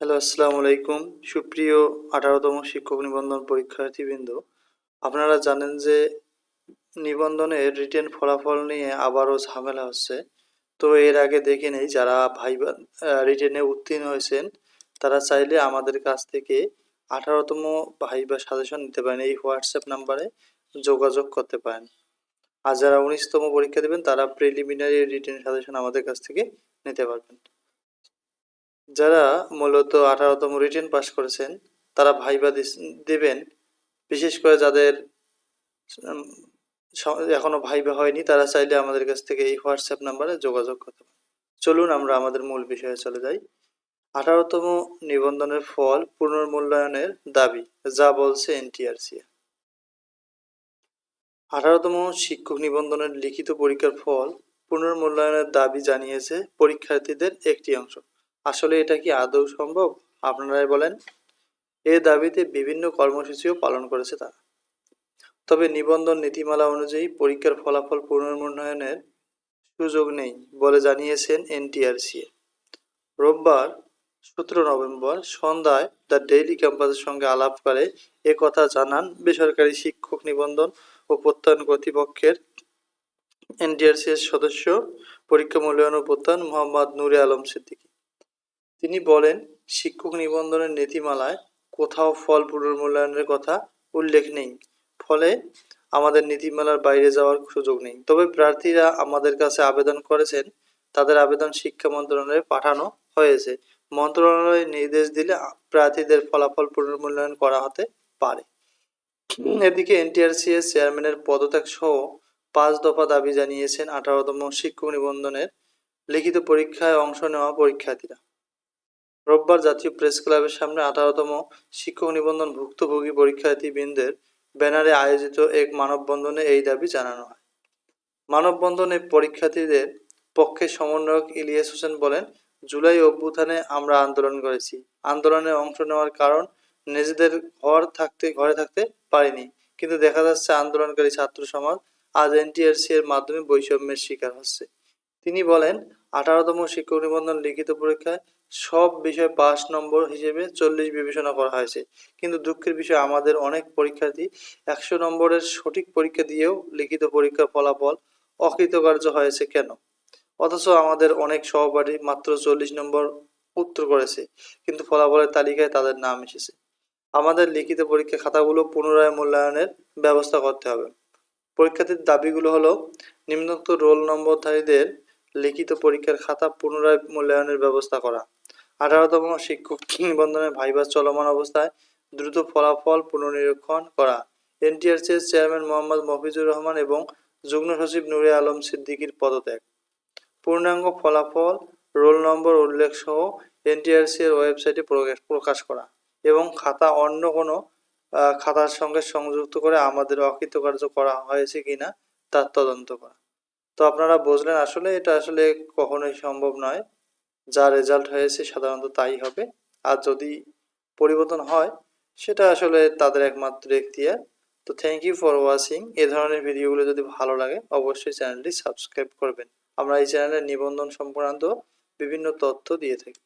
Hello, আসসালামু আলাইকুম। সুপ্রিয় আঠারোতম শিক্ষক নিবন্ধন পরীক্ষার্থীবৃন্দ, আপনারা জানেন যে নিবন্ধনের রিটেন ফলাফল নিয়ে আবারও ঝামেলা হচ্ছে। তো এর আগে দেখে নেই, যারা ভাইবা রিটেনে উত্তীর্ণ হয়েছেন, তারা চাইলে আমাদের কাছ থেকে আঠারোতম ভাইবা সাজেশন নিতে পারেন। এই হোয়াটসঅ্যাপ নাম্বারে যোগাযোগ করতে পারেন। আর যারা উনিশতম পরীক্ষা দেবেন, তারা প্রিলিমিনারি রিটেন সাজেশন আমাদের কাছ থেকে নিতে পারবেন। যারা মূলত আঠারোতম রিটেন পাস করেছেন, তারা ভাইবা দেবেন। বিশেষ করে যাদের এখনও ভাইবা হয়নি, তারা চাইলে আমাদের কাছ থেকে এই হোয়াটসঅ্যাপ নাম্বারে যোগাযোগ করতে চলুন আমরা আমাদের মূল বিষয়ে চলে যাই। আঠারোতম নিবন্ধনের ফল পুনর্মূল্যায়নের দাবি, যা বলছে এনটিআরসি আঠারোতম শিক্ষক নিবন্ধনের লিখিত পরীক্ষার ফল পুনর্মূল্যায়নের দাবি জানিয়েছে পরীক্ষার্থীদের একটি অংশ। আসলে এটা কি আদৌ সম্ভব? আপনারাই বলেন। এ দাবিতে বিভিন্ন কর্মসূচিও পালন করেছে তারা। তবে নিবন্ধন নীতিমালা অনুযায়ী পরীক্ষার ফলাফল পুনর্মূল্যায়নের সুযোগ নেই বলে জানিয়েছেন এনটিআরসি রোববার, সতেরো নভেম্বর সন্ধ্যায় দ্য ডেইলি ক্যাম্পাসের সঙ্গে আলাপ করে কথা জানান বেসরকারি শিক্ষক নিবন্ধন ও প্রত্যয়ন কর্তৃপক্ষের এনটিআরসি এর সদস্য, পরীক্ষা মূল্যায়ন ও প্রত্যয়ন মোহাম্মদ নুরে আলম সিদ্দিকী। তিনি বলেন, শিক্ষক নিবন্ধনের নীতিমালায় কোথাও ফল পুনর্মূল্যায়নের কথা উল্লেখ নেই। ফলে আমাদের নীতিমালার বাইরে যাওয়ার সুযোগ নেই। তবে প্রার্থীরা আমাদের কাছে আবেদন করেছেন, তাদের আবেদন শিক্ষা মন্ত্রণালয়ে পাঠানো হয়েছে। মন্ত্রণালয় নির্দেশ দিলে প্রার্থীদের ফলাফল পুনর্মূল্যায়ন করা হতে পারে। এদিকে এনটিআরসি এর চেয়ারম্যানের পদত্যাগ সহ পাঁচ দফা দাবি জানিয়েছেন আঠারোতম শিক্ষক নিবন্ধনের লিখিত পরীক্ষায় অংশ নেওয়া পরীক্ষার্থীরা। রোববার জাতীয় প্রেস ক্লাবের সামনে আঠারোতম শিক্ষক নিবন্ধন ভুক্তভোগী পরীক্ষার্থী বৃন্দের ব্যানারে আয়োজিত এক মানববন্ধনে এই দাবি জানানো হয়। মানববন্ধনে পরীক্ষার্থীদের পক্ষে সমন্বয়ক ইলিয়াস হোসেন বলেন, জুলাই অভ্যুত্থানে আমরা আন্দোলন করেছি। আন্দোলনে অংশ নেওয়ার কারণ নিজেদের ঘর থাকতে, ঘরে থাকতে পারিনি। কিন্তু দেখা যাচ্ছে আন্দোলনকারী ছাত্র সমাজ আজ এনটিআরসি এর মাধ্যমে বৈষম্যের শিকার হচ্ছে। তিনি বলেন আঠারোতম শিক্ষক নিবন্ধন লিখিত পরীক্ষায় সব বিষয়ে পাস নম্বর হিসেবে চল্লিশ বিবেচনা করা হয়েছে। কিন্তু দুঃখের বিষয়, আমাদের অনেক পরীক্ষার্থী একশো নম্বরের সঠিক পরীক্ষা দিয়েও লিখিত পরীক্ষার ফলাফল অকৃতকার্য হয়েছে কেন? অথচ আমাদের অনেক সহপাঠী মাত্র চল্লিশ নম্বর উত্তর করেছে, কিন্তু ফলাফলের তালিকায় তাদের নাম এসেছে। আমাদের লিখিত পরীক্ষা খাতাগুলো পুনরায় মূল্যায়নের ব্যবস্থা করতে হবে। পরীক্ষার্থীর দাবিগুলো হলো, নিম্নোক্ত রোল নম্বরধারীদের লিখিত পরীক্ষার খাতা পুনরায় মূল্যায়নের ব্যবস্থা করা। আঠারোতম শিক্ষক নিবন্ধনের ভাইবা চলমান অবস্থায় দ্রুত ফলাফল পুনর্নিরীক্ষণ করা। এনটিআরসি এর চেয়ারম্যান মোহাম্মদ মফিজুর রহমান এবং যুগ্ম সচিব নুরে আলম সিদ্দিকীর পদত্যাগ। পূর্ণাঙ্গ ফলাফল, রোল নম্বর উল্লেখ সহ এনটিআরসি এর ওয়েবসাইটে প্রকাশ- করা এবং খাতা অন্য কোনো খাতার সঙ্গে সংযুক্ত করে আমাদের অকৃতকার্য করা হয়েছে কিনা তার তদন্ত করা। তো আপনারা বুঝলেন, আসলে এটা আসলে কখনোই সম্ভব নয়। যা রেজাল্ট হয়েছে সাধারণত তাই হবে। আর যদি পরিবর্তন হয়, সেটা আসলে তাদের একমাত্র এখতিয়ার। তো থ্যাংক ইউ ফর ওয়াচিং এ ধরনের ভিডিওগুলো যদি ভালো লাগে, অবশ্যই চ্যানেলটি সাবস্ক্রাইব করবেন। আমরা এই চ্যানেলের নিবন্ধন সংক্রান্ত বিভিন্ন তথ্য দিয়ে থাকি।